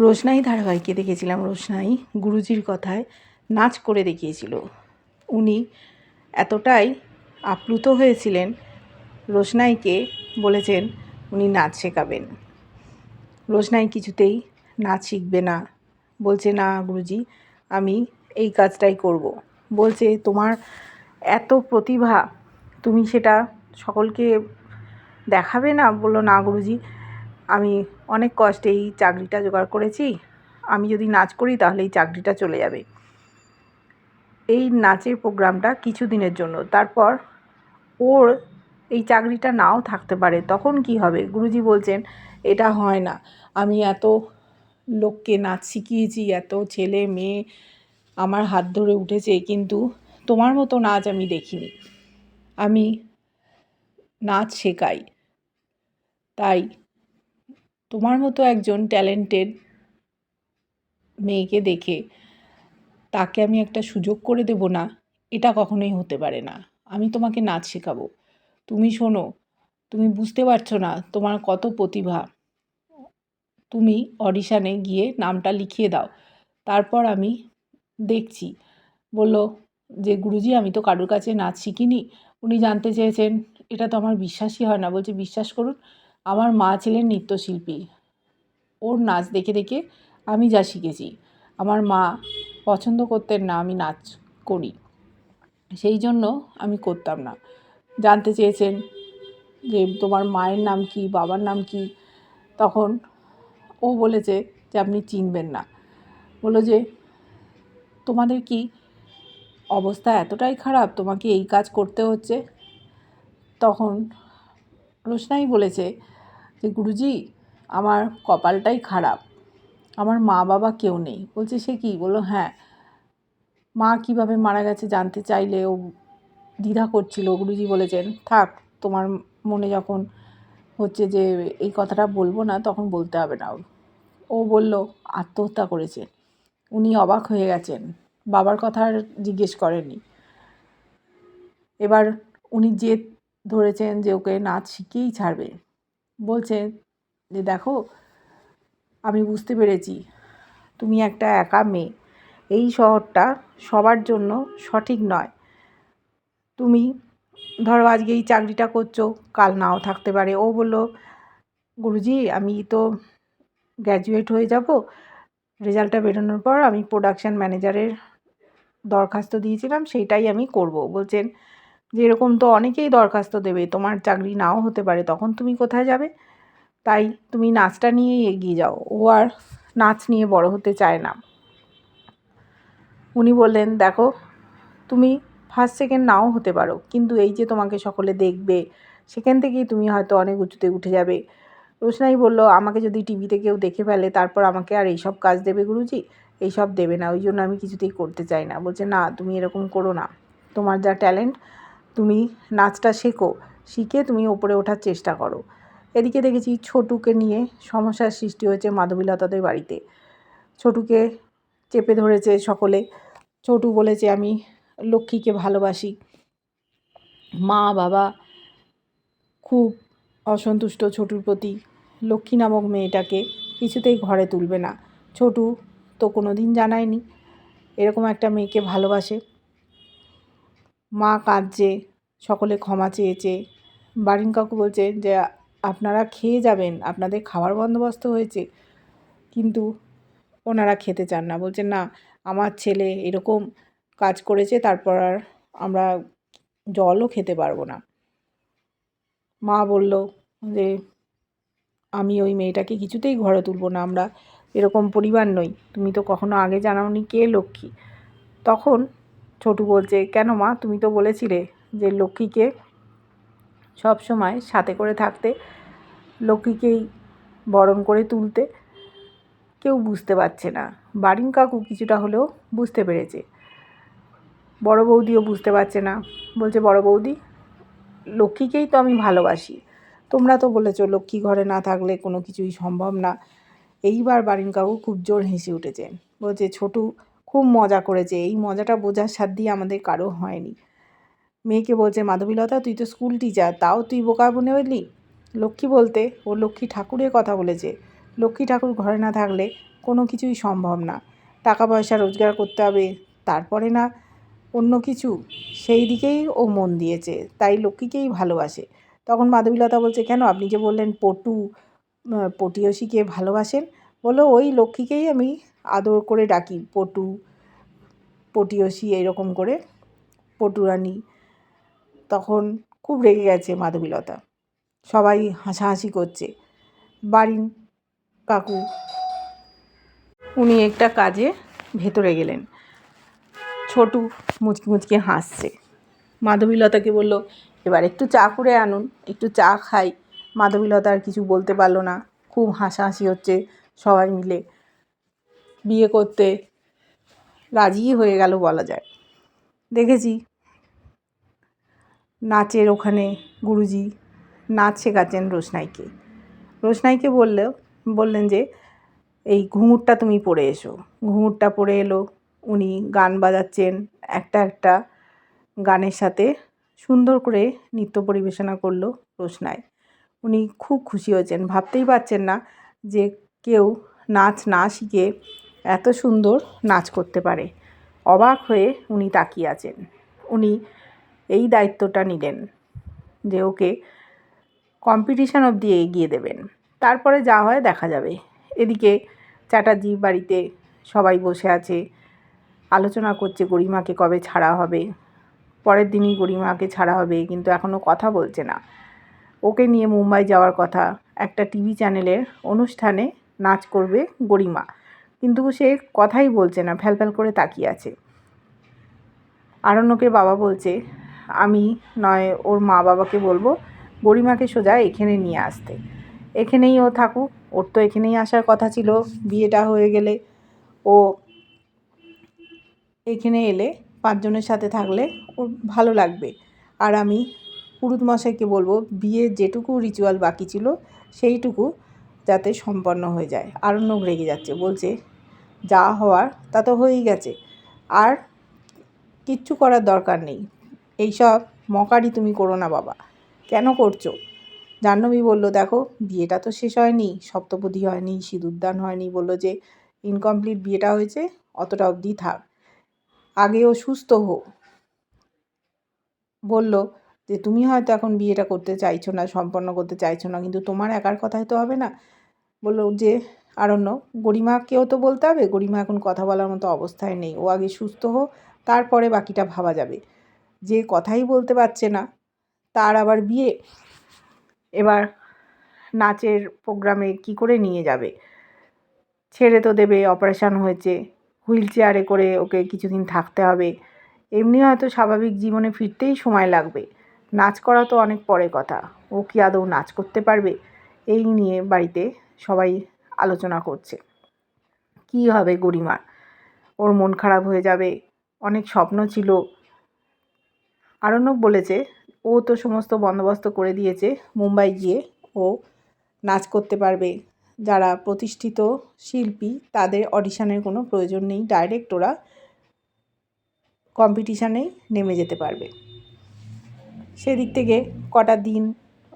রোশনাই ধারাবাহিকে দেখেছিলাম, রোশনাই গুরুজির কথায় নাচ করে দেখিয়েছিল। উনি এতটাই আপ্লুত হয়েছিলেন, রোশনাইকে বলেছেন উনি নাচ শেখাবেন। রোশনাই কিছুতেই নাচ শিখবে না। বলছে, না গুরুজি, আমি এই কাজটাই করব। বলছে, তোমার এত প্রতিভা, তুমি সেটা সকলকে দেখাবে না? বলল, না গুরুজি, আমি অনেক কষ্টে এই চাকরিটা জোগাড় করেছি। আমি যদি নাচ করি তাহলে এই চাকরিটা চলে যাবে। এই নাচের প্রোগ্রামটা কিছু দিনের জন্য। তারপর ওর এই চাকরিটা নাও থাকতে পারে। তখন কি হবে? গুরুজি বলছেন, এটা হয় না। আমি এত লোককে নাচ শিখিয়েছি, এত ছেলে, মেয়ে আমার হাত ধরে উঠেছে, কিন্তু তোমার মতো নাচ আমি দেখিনি। আমি নাচ শেখাই। তাই তোমার মতো একজন ট্যালেন্টেড মেয়েকে দেখে তাকে আমি একটা সুযোগ করে দেব না, এটা কখনোই হতে পারে না। আমি তোমাকে নাচ শেখাবো। তুমি শোনো, তুমি বুঝতে পারছ না তোমার কত প্রতিভা। তুমি অডিশানে গিয়ে নামটা লিখিয়ে দাও। তারপর আমি দেখছি। বলল, যে গুরুজি, আমি তো কারোর কাছে নাচ শিখিনি। উনি জানতে চেয়েছেন, এটা তো আমার বিশ্বাসই হয় না। বলছে, বিশ্বাস করুন, আমার মা ছিলেন নৃত্যশিল্পী। ওর নাচ দেখে দেখে আমি যা শিখেছি। আমার মা পছন্দ করতেন না আমি নাচ করি। সেই জন্য আমি করতাম না। জানতে চেয়েছেন যে তোমার মায়ের নাম কি, বাবার নাম কি? তখন ও বলেছে যে আপনি চিনবেন না। বলল যে, তোমাদের কি অবস্থা এতটাই খারাপ? তোমাকে এই কাজ করতে হচ্ছে? তখন রোশনাই বলেছে যে, গুরুজি আমার কপালটাই খারাপ। আমার মা বাবা কেউ নেই। বলছে, সে কি? বলল হ্যাঁ। মা কীভাবে মারা গেছে জানতে চাইলে ও দ্বিধা করছিল। গুরুজি বলেছেন, থাক, তোমার মনে যখন হচ্ছে যে এই কথাটা বলব না, তখন বলতে হবে না। ও বলল, আত্মহত্যা করেছে। উনি অবাক হয়ে গেছেন। বাবার কথা আর জিজ্ঞেস করেনি এবার উনি জেদ ধরেছেন যে ওকে নাচ শিখিয়েই ছাড়বে। বলছে যে দেখো, আমি বুঝতে পেরেছি, তুমি একটা একা মেয়ে। এই শহরটা সবার জন্য সঠিক নয়। তুমি ধরো আজকে এই চাকরিটা করছ, কাল নাও থাকতে পারে। ও বলল, গুরুজি, আমি তো গ্র্যাজুয়েট হয়ে যাব। রেজাল্টটা বেরোনোর পর আমি প্রোডাকশান ম্যানেজারের দরখাস্ত দিয়েছিলাম, সেইটাই আমি করব। বলছেন যে এরকম তো অনেকেই দরখাস্ত দেবে, তোমার চাকরি নাও হতে পারে, তখন তুমি কোথায় যাবে? তাই তুমি নাচটা নিয়েই এগিয়ে যাও। ও আর নাচ নিয়ে বড় হতে চায় না। উনি বললেন, দেখো, তুমি ফার্স্ট সেকেন্ড নাও হতে পারো, কিন্তু এই যে তোমাকে সকলে দেখবে, সেখান থেকেই তুমি হয়তো অনেক উঁচুতে উঠে যাবে। রোশনাই বলল, আমাকে যদি টিভিতে কেউ দেখে ফেলে, তারপর আমাকে আর এইসব কাজ দেবে গুরুজি? এইসব দেবে না, ওই জন্য আমি কিছুতেই করতে চাই না। বলছে, না, তুমি এরকম করো না। তোমার যা ট্যালেন্ট তুমি নাচটা শেখো, শিখে তুমি ওপরে ওঠার চেষ্টা করো। এদিকে দেখেছি ছোটুকে নিয়ে সমস্যার সৃষ্টি হয়েছে মাধবীলতাদের বাড়িতে। ছোটুকে চেপে ধরেছে সকলে। ছোটু বলেছে, আমি লক্ষ্মীকে ভালোবাসি। মা, বাবা খুব অসন্তুষ্ট ছোটুর প্রতি। লক্ষ্মী নামক মেয়েটাকে কিছুতেই ঘরে তুলবে না। ছোটু তো কোনো দিন জানায়নি। এরকম একটা মেয়েকে ভালোবাসে। মা কাঁদছে, সকলে ক্ষমা চেয়েছে। বারিন কাকু বলছে যে আপনারা খেয়ে যাবেন, আপনাদের খাওয়ার বন্দোবস্ত হয়েছে। কিন্তু ওনারা খেতে চান না। বলছেন, না, আমার ছেলে এরকম কাজ করেছে, তারপর আর আমরা জলও খেতে পারব না। মা বলল যে, আমি ওই মেয়েটাকে কিছুতেই ঘরে তুলবো না, আমরা এরকম পরিবার নই। তুমি তো কখনো আগে জানাওনি কে লক্ষ্মী? তখন ছোটু বলছে, কেন মা? তুমি তো বলেছিলে যে লক্ষ্মীকে সব সময় সাথে করে থাকতে, লক্ষ্মীকেই বরণ করে তুলতে কেউ বুঝতে পারছে না। বারিন কাকু কিছুটা হলেও বুঝতে পেরেছে। বড় বৌদিও বুঝতে পারছে না। বলছে, বড় বৌদি, লক্ষ্মীকেই তো আমি ভালোবাসি। তোমরা তো বলেছ লক্ষ্মী ঘরে না থাকলে কোনো কিছুই সম্ভব না। এইবার বারিন কাকু খুব জোর হেসে উঠেছেন বলছে, ছোটু, খুব মজা করেছে। এই মজাটা বোঝার সাথ দিয়ে আমাদের কারও হয়নি। মেয়েকে বলছে, মাধবীলতা, তুই তো স্কুল টিচার তাও তুই বোকা বনে হইলি? লক্ষ্মী বলতে, ও লক্ষ্মী ঠাকুরের কথা বলেছে। লক্ষ্মী ঠাকুর ঘরে না থাকলে কোনো কিছুই সম্ভব না। টাকা পয়সা রোজগার করতে হবে, তারপরে না অন্য কিছু। সেই দিকেই ও মন দিয়েছে, তাই লক্ষ্মীকেই ভালোবাসে। তখন মাধবীলতা বলছে, কেন? আপনি যে বললেন পটু পটিয়সীকে ভালোবাসেন বলল ওই লক্ষ্মীকেই আমি আদর করে ডাকি, পটু পটিয়সী এরকম করে পটুরানী তখন খুব রেগে গেছে মাধবীলতা। সবাই হাসাহাসি করছে। বাড়ির কাকু, উনি একটা কাজে ভেতরে গেলেন। ছোটু মুচকি মুচকি হাসছে। মাধবীলতাকে বলল, এবার একটু চা করে আনুন, একটু চা খাই। মাধবীলতা আর কিছু বলতে পারল না। খুব হাসাহাসি হচ্ছে সবাই মিলে। বিয়ে করতে রাজিই হয়ে গেল বলা যায়। দেখেছি নাচের ওখানে গুরুজি নাচ শেখাচ্ছেন রোশনাইকে। রোশনাইকে বললেও বললেন যে, এই ঘুঙুরটা তুমি পরে এসো। ঘুঙুরটা পরে এলো, উনি গান বাজাচ্ছেন একটা একটা গানের সাথে সুন্দর করে নৃত্য পরিবেশনা করল রোশনাই। উনি খুব খুশি হয়েছেন। ভাবতেই পারছেন না যে কেউ নাচ না শিখে এত সুন্দর নাচ করতে পারে। অবাক হয়ে উনি তাকিয়ে আছেন। উনি এই দায়িত্বটা নিলেন যে ওকে কম্পিটিশান অবধি এগিয়ে দেবেন। তারপরে যা হয় দেখা যাবে। এদিকে চ্যাটার্জি বাড়িতে সবাই বসে আছে, আলোচনা করছে গরিমাকে কবে ছাড়া হবে। পরের দিনই গরিমাকে ছাড়া হবে, কিন্তু এখনও কথা বলছে না। ওকে নিয়ে মুম্বাই যাওয়ার কথা একটা টিভি চ্যানেলের অনুষ্ঠানে নাচ করবে গরিমা। কিন্তু সে কথাই বলছে না ফ্যাল ফ্যাল করে তাকিয়ে আছে। আরণ্যকের বাবা বলছে আমি নয়, ওর মা বাবাকে বলব গরিমাকে সোজা এখানে নিয়ে আসতে। এখানেই ও থাকুক, ওর তো এখানেই আসার কথা ছিল, বিয়েটা হয়ে গেলে। ও এখানে এলে পাঁচজনের সাথে থাকলে ওর ভালো লাগবে। আর আমি পুরুত মশাইকে বলব বিয়ের যেটুকু রিচুয়াল বাকি ছিল, সেইটুকু যাতে সম্পন্ন হয়ে যায়। আরণ্যক রেগে যাচ্ছে, বলছে, যা হওয়ার তা তো হয়েই গেছে। আর কিচ্ছু করার দরকার নেই। এইসব মকারি তুমি করো না বাবা। কেন করছ? জাহ্নবী বলল, দেখো, বিয়েটা তো শেষ হয়নি, সপ্তপদী হয়নি, সিঁদুরদান হয়নি। বলল যে ইনকমপ্লিট বিয়েটা হয়েছে, অতটা অবধি থাক। আগে ও সুস্থ হোক। বলল যে, তুমি হয়তো এখন বিয়েটা করতে চাইছো না, সম্পন্ন করতে চাইছো না, কিন্তু তোমার একার কথাই তো হবে না। বলল যে, আরণ্য, গরিমাকেও তো বলতে হবে, গরিমা এখন কথা বলার মতো অবস্থায় নেই। ও আগে সুস্থ হোক, তারপরে বাকিটা ভাবা যাবে। যে কথাই বলতে পারছে না, তার আবার বিয়ে। এবার নাচের প্রোগ্রামে কি করে নিয়ে যাবে? ছেড়ে তো দেবে, অপারেশান হয়েছে। হুইল চেয়ারে করে ওকে কিছুদিন থাকতে হবে। এমনি হয়তো স্বাভাবিক জীবনে ফিরতেই সময় লাগবে। নাচ করা তো অনেক পরে কথা। ও কি আদৌ নাচ করতে পারবে? এই নিয়ে বাড়িতে সবাই আলোচনা করছে। কি হবে গরিমার? ওর মন খারাপ হয়ে যাবে। অনেক স্বপ্ন ছিল। আরণ্যক বলেছে, ও তো সমস্ত বন্দোবস্ত করে দিয়েছে, মুম্বাই গিয়ে ও নাচ করতে পারবে। যারা প্রতিষ্ঠিত শিল্পী, তাদের অডিশনের কোনো প্রয়োজন নেই, ডাইরেক্ট ওরা কম্পিটিশানেই নেমে যেতে পারবে। সেদিক থেকে কটা দিন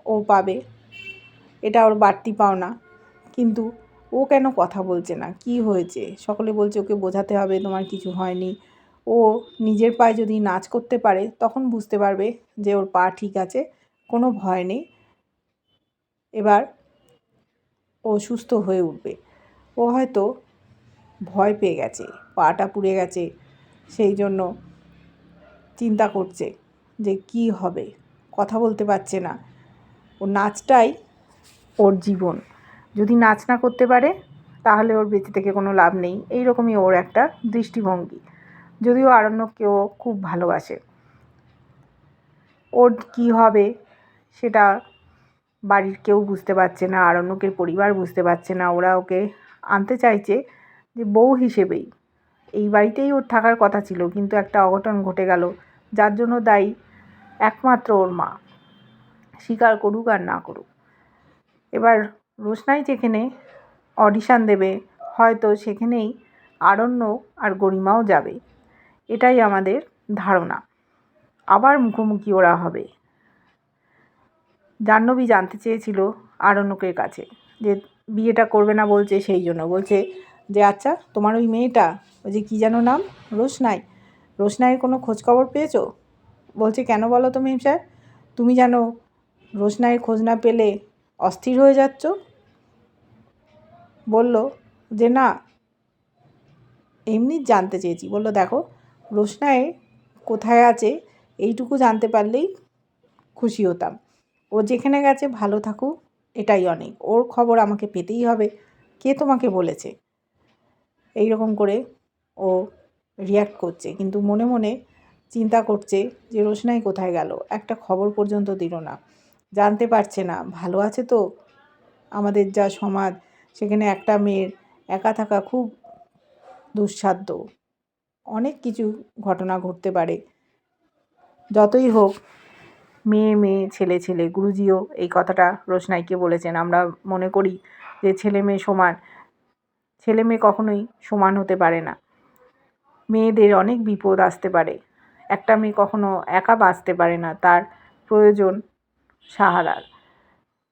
ও পাবে, এটা ওর বাড়তি পাওনা। কিন্তু ও কেন কথা বলছে না? কি হয়েছে? সকলে বলছে ওকে বোঝাতে হবে, তোমার কিছু হয়নি। ও নিজের পায়ে যদি নাচ করতে পারে, তখন বুঝতে পারবে যে ওর পা ঠিক আছে, কোনো ভয় নেই। এবার ও সুস্থ হয়ে উঠবে। ও হয়তো ভয় পেয়ে গেছে, পাটা পুড়ে গেছে, সেই জন্য চিন্তা করছে যে কি হবে, কথা বলতে পারছে না। ও নাচটাই ওর জীবন। যদি নাচ না করতে পারে, তাহলে ওর বেঁচে থেকে কোনো লাভ নেই। এই রকমই ওর একটা দৃষ্টিভঙ্গি। যদিও আরণ্যকেও খুব ভালোবাসে। ওর কি হবে সেটা বাড়ির কেউ বুঝতে পারছে না, আরণ্যকের পরিবার বুঝতে পারছে না। ওরা ওকে আনতে চাইছে যে বউ হিসেবেই। এই বাড়িতেই ওর থাকার কথা ছিল, কিন্তু একটা অঘটন ঘটে গেল, যার জন্য দায়ী একমাত্র ওর মা। স্বীকার করুক আর না করুক। এবার রোশনাই যেখানে অডিশান দেবে, হয়তো সেখানেই আরণ্য আর গরিমাও যাবে। এটাই আমাদের ধারণা। আবার মুখোমুখি ওরা হবে। জাহ্নবী জানতে চেয়েছিল আরণ্যকের কাছে যে বিয়েটা করবে না বলছে সেই জন্য। বলছে যে আচ্ছা তোমার ওই মেয়েটা, ওই যে কী যেন নাম? রোশনাই। রোশনাইয়ের কোনো খোঁজখবর পেয়েছ? বলছে, কেন বলো তো মেম সাহেব তুমি যেন রোশনাইয়ের খোঁজ না পেলে অস্থির হয়ে যাচ্ছ? বলল যে, না, এমনি জানতে চেয়েছি। বলল, দেখো রোশনাই কোথায় আছে এইটুকু জানতে পারলেই খুশি হতাম। ও যেখানে গেছে, ভালো থাকুক, এটাই অনেক। ওর খবর আমাকে পেতেই হবে। কে তোমাকে বলেছে? এই রকম করে ও রিয়্যাক্ট করছে। কিন্তু মনে মনে চিন্তা করছে যে রোশনাই কোথায় গেল? একটা খবর পর্যন্ত দিল না। জানতে পারছে না। ভালো আছে তো? আমাদের যা সমাজ, সেখানে একটা মেয়ের একা থাকা খুব দুঃসাধ্য। অনেক কিছু ঘটনা ঘটতে পারে। যতই হোক, মেয়ে মেয়ে, ছেলে ছেলে, গুরুজিও এই কথাটা রোশনাইকে বলেছেন। আমরা মনে করি যে ছেলে, মেয়ে সমান। ছেলে, মেয়ে কখনোই সমান হতে পারে না। মেয়েদের অনেক বিপদ আসতে পারে। একটা মেয়ে কখনো একা বাঁচতে পারে না, তার প্রয়োজন সাহারার।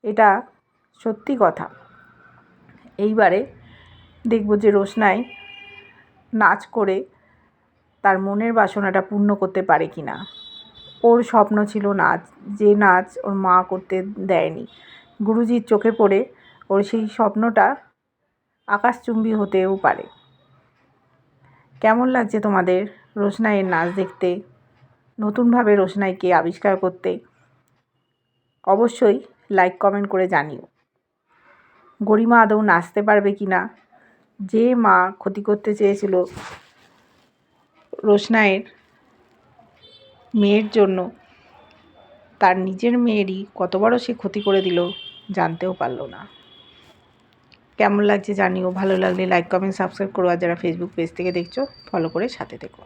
এটা সত্যি কথা। এইবারে দেখব যে রোশনাই নাচ করে তার মনের বাসনাটা পূর্ণ করতে পারে কি না ওর স্বপ্ন ছিল নাচ, যে নাচ ওর মা করতে দেয়নি। গুরুজির চোখে পড়ে ওর সেই স্বপ্নটা আকাশচুম্বী হতেও পারে। কেমন লাগছে তোমাদের রোশনাইয়ের নাচ দেখতে? নতুনভাবে রোশনাইকে আবিষ্কার করতে? অবশ্যই লাইক কমেন্ট করে জানিও। গরিমা আদৌ নাচতে পারবে কি না যে মা ক্ষতি করতে চেয়েছিল রোশনাইয়ের মেয়ের জন্য তার নিজের মেয়েরই কত বড় সে ক্ষতি করে দিল জানতেও পারল না। কেমন লাগছে জানিও, ভালো লাগলে লাইক কমেন্ট সাবস্ক্রাইব করো। আর যারা ফেসবুক পেজ থেকে দেখছ ফলো করে সাথে থেকো।